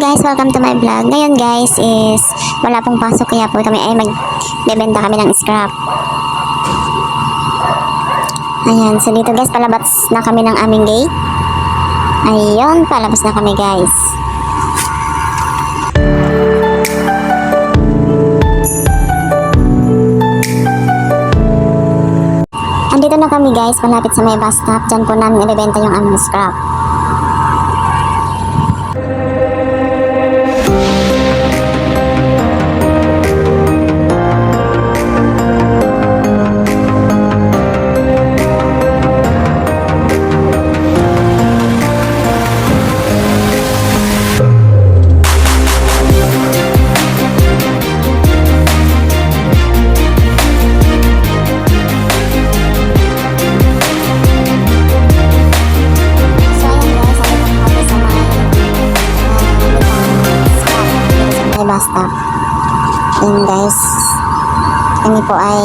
guys, welcome to my vlog. Ngayon guys is wala pong pasok kaya po kami ay magbebenta kami ng scrap. Ayan, so dito guys palabas na kami ng aming gate. Ayun, palabas na kami guys. Andito na kami guys, malapit sa may bus stop. Diyan po namin ibebenta yung aming scrap. Bus stop. Guys, kami po ay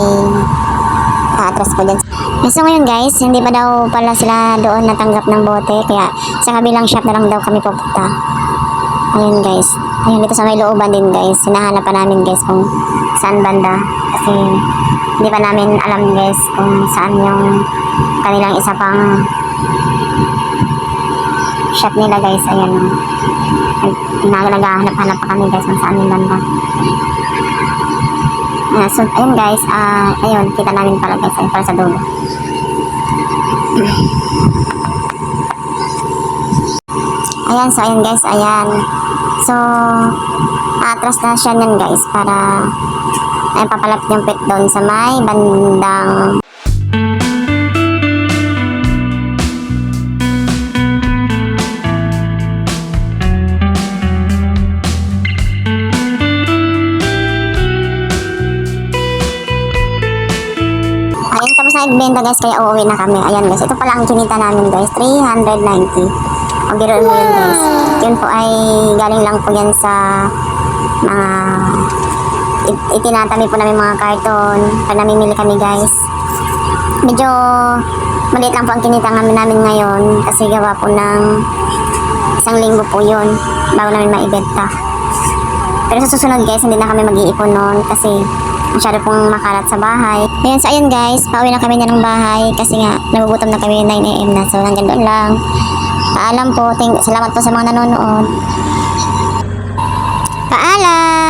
aatras po dyan. Eh, So ngayon guys, hindi pa daw pala sila doon natanggap ng bote, kaya sa kabilang shop na lang daw kami pupunta. Ayun guys, ayun dito sa may looban din guys, hinahanap pa namin guys kung saan banda. Kasi hindi pa namin alam guys kung saan yung kanilang isa pang shop nila guys. Ayan. Nag naghahanap-hanap pa kami guys kung saan yung banda. Ayan, so ayun guys. Ah ayun kita namin pala guys ayun pala sa dulo. Ayan so ayun guys ayan. So atras na siya yan guys para ay papalapit yung pit doon sa may bandang nagbenta guys, kaya uuwi na kami. Ayan guys, ito pala ang kinita namin guys, 390. O biruin mo yun guys. Yun po ay galing lang po yan sa mga it- itinatabi po namin mga karton pag namimili kami guys. Medyo maliit lang po ang kinita namin, namin ngayon kasi gawa po ng isang linggo po yun bago namin maibenta. Pero sa susunod guys, hindi na kami mag-iipon noon kasi masyado pong makalat sa bahay. Ayan, so ayun guys, pauwi na kami na ng bahay kasi nga nagugutom na kami 9am na. So hanggang doon lang. Paalam po. Salamat po sa mga nanonood. Paalam!